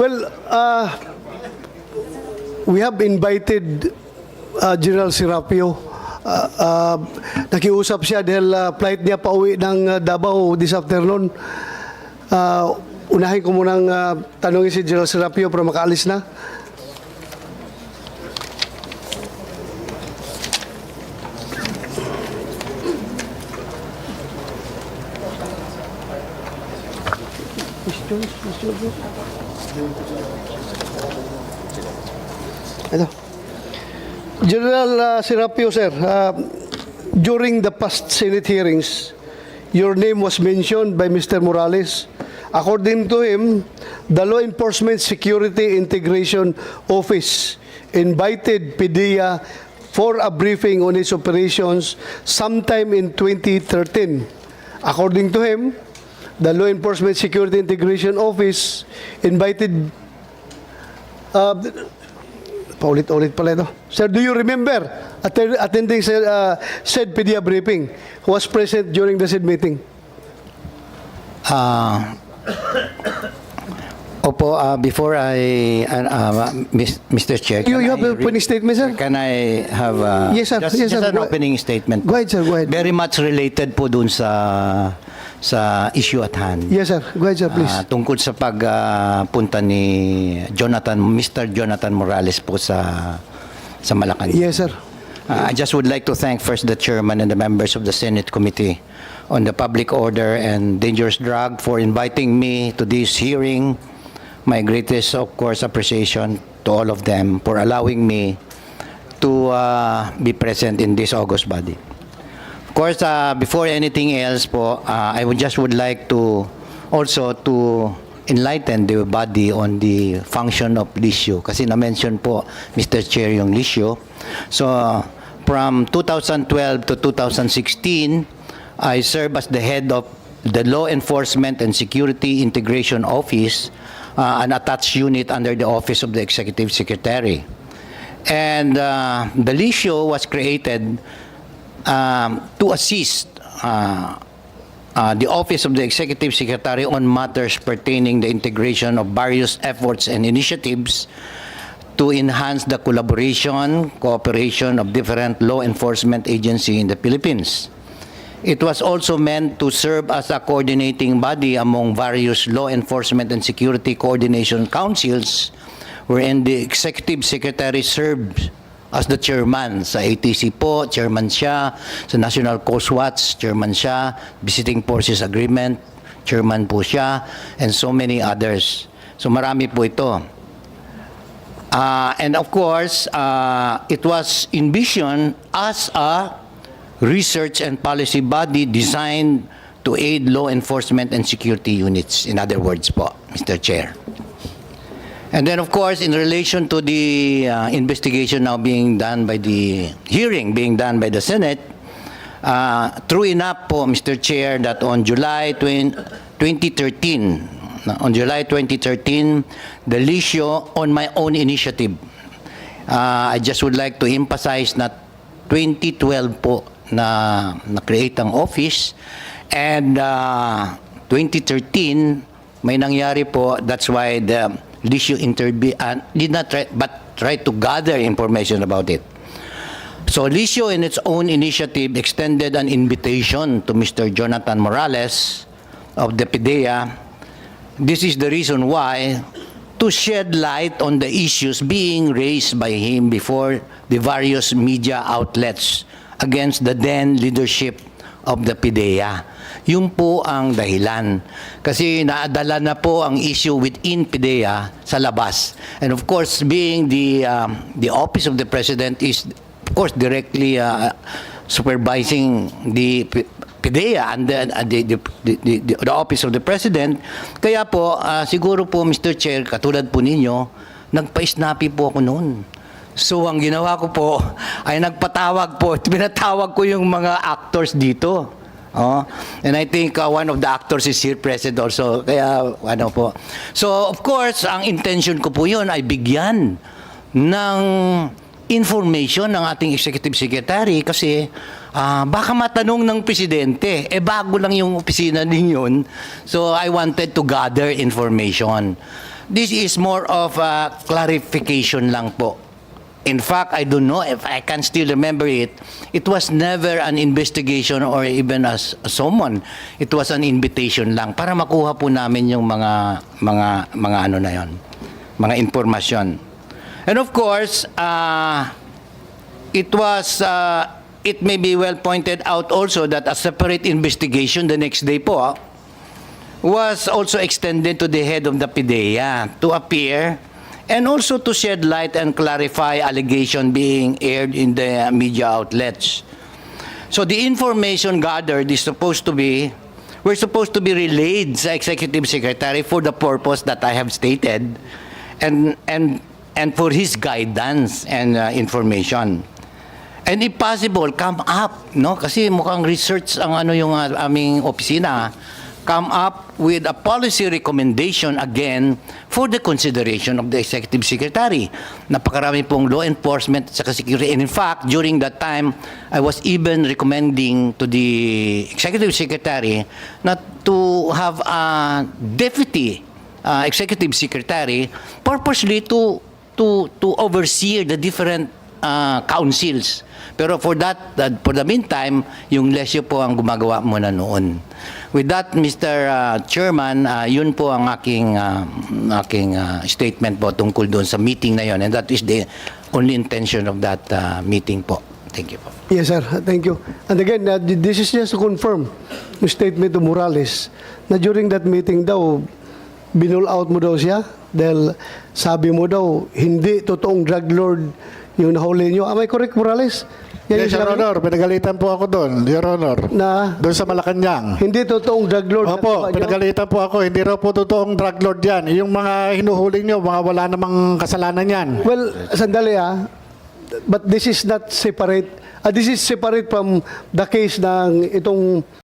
Well, uh, we have invited uh, General Serapio. Uh, uh, nakiusap siya dahil uh, flight niya pauwi ng uh, Davao this afternoon. Uh, unahin ko munang uh, tanongin si General Serapio para makaalis na. Ito. General uh, Serapio, sir, uh, during the past Senate hearings, your name was mentioned by Mr. Morales. According to him, the Law Enforcement Security Integration Office invited PDEA for a briefing on its operations sometime in 2013. According to him, the Law Enforcement Security Integration Office invited uh, Paulit-ulit pala ito. Sir, do you remember atten- attending sa, uh, said PDEA briefing? Who was present during the said meeting? Ah, opo, ah, before I, uh, uh, Mr. Chair, You, you have an opening statement, sir? Can I have uh, Yes, sir. just, Yes, just sir. an opening statement? Go ahead, sir. Go ahead. Very much related po dun sa sa issue at hand. Yes, sir. Go ahead, sir, please. Ah, tungkol sa pagpunta ni Jonathan, Mr. Jonathan Morales po sa sa Malacanang. yes, sir. Uh, I just would like to thank first the chairman and the members of the Senate Committee on the Public Order and Dangerous Drug for inviting me to this hearing. My greatest, of course, appreciation to all of them for allowing me to uh, be present in this August body. Of course, uh, before anything else po, uh, I would just would like to also to enlighten the body on the function of LISIO. Kasi na-mention po, Mr. Chair, yung LISIO. So, from 2012 to 2016, I serve as the head of the Law Enforcement and Security Integration Office, uh, an attached unit under the Office of the Executive Secretary. And uh, the LISIO was created um, to assist uh, uh, the Office of the Executive Secretary on matters pertaining the integration of various efforts and initiatives to enhance the collaboration, cooperation of different law enforcement agencies in the Philippines. It was also meant to serve as a coordinating body among various law enforcement and security coordination councils wherein the executive secretary serves as the chairman. Sa ATC po, chairman siya. Sa National Coast Watch, chairman siya. Visiting Forces Agreement, chairman po siya. And so many others. So marami po ito. Uh, and of course, uh, it was envisioned as a research and policy body designed to aid law enforcement and security units. In other words po, Mr. Chair. And then, of course, in relation to the uh, investigation now being done by the hearing being done by the Senate, uh, true enough po, Mr. Chair, that on July 20, 2013, na- on July 2013, the LISIO, on my own initiative, uh, I just would like to emphasize na 2012 po na na-create ang office and uh, 2013 may nangyari po that's why the LISIO interview uh, did not try, but try to gather information about it. So LISIO in its own initiative extended an invitation to Mr. Jonathan Morales of the PIDEA. This is the reason why to shed light on the issues being raised by him before the various media outlets against the then leadership of the PIDEA. Yun po ang dahilan. Kasi naadala na po ang issue within PIDEA sa labas. And of course, being the, um, the office of the President is of course directly uh, supervising the PIDEA and the, uh, the, the, the, the, the office of the President. Kaya po, uh, siguro po Mr. Chair, katulad po ninyo, nagpa-snappy po ako noon. So ang ginawa ko po ay nagpatawag po, pinatawag ko yung mga actors dito. Oh, and I think uh, one of the actors is here present also. Kaya ano po. So of course, ang intention ko po 'yun ay bigyan ng information ng ating executive secretary kasi ah, baka matanong ng presidente, eh bago lang yung opisina ninyon. So I wanted to gather information. this is more of a clarification lang po. In fact, I don't know if I can still remember it. It was never an investigation or even as summon. It was an invitation lang para makuha po namin yung mga mga mga ano na yon, mga impormasyon. And of course, uh, it was uh, it may be well pointed out also that a separate investigation the next day po ah, was also extended to the head of the PIDEA to appear and also to shed light and clarify allegation being aired in the media outlets. So the information gathered is supposed to be we're supposed to be relayed sa executive secretary for the purpose that I have stated and and and for his guidance and uh, information. And if possible, come up, no? Kasi mukhang research ang ano yung uh, aming opisina. Come up with a policy recommendation again for the consideration of the Executive Secretary. Napakarami pong law enforcement saka security. And in fact, during that time, I was even recommending to the Executive Secretary not to have a deputy uh, Executive Secretary purposely to to to oversee the different uh, councils. Pero for that, uh, for the meantime, yung lesyo po ang gumagawa muna noon. With that, Mr. uh, Chairman, uh, yun po ang aking, uh, aking uh, statement po tungkol doon sa meeting na yon. And that is the only intention of that uh, meeting po. Thank you po. Yes, sir. Thank you. And again, uh, this is just to confirm yung statement of Morales na during that meeting daw, binul out mo daw siya dahil sabi mo daw, hindi totoong drug lord yung nahuli nyo. Am I correct, Morales? Yan Yes, Your sinabi? Honor, pinagalitan po ako doon, Your Honor. Na Doon sa Malacanang. hindi totoong drug lord. na Opo, nyo? pinagalitan po ako. Hindi raw po totoong drug lord yan. Yung mga hinuhuling nyo, mga wala namang kasalanan yan. Well, sandali ah. But this is not separate. ah, this is separate from the case ng itong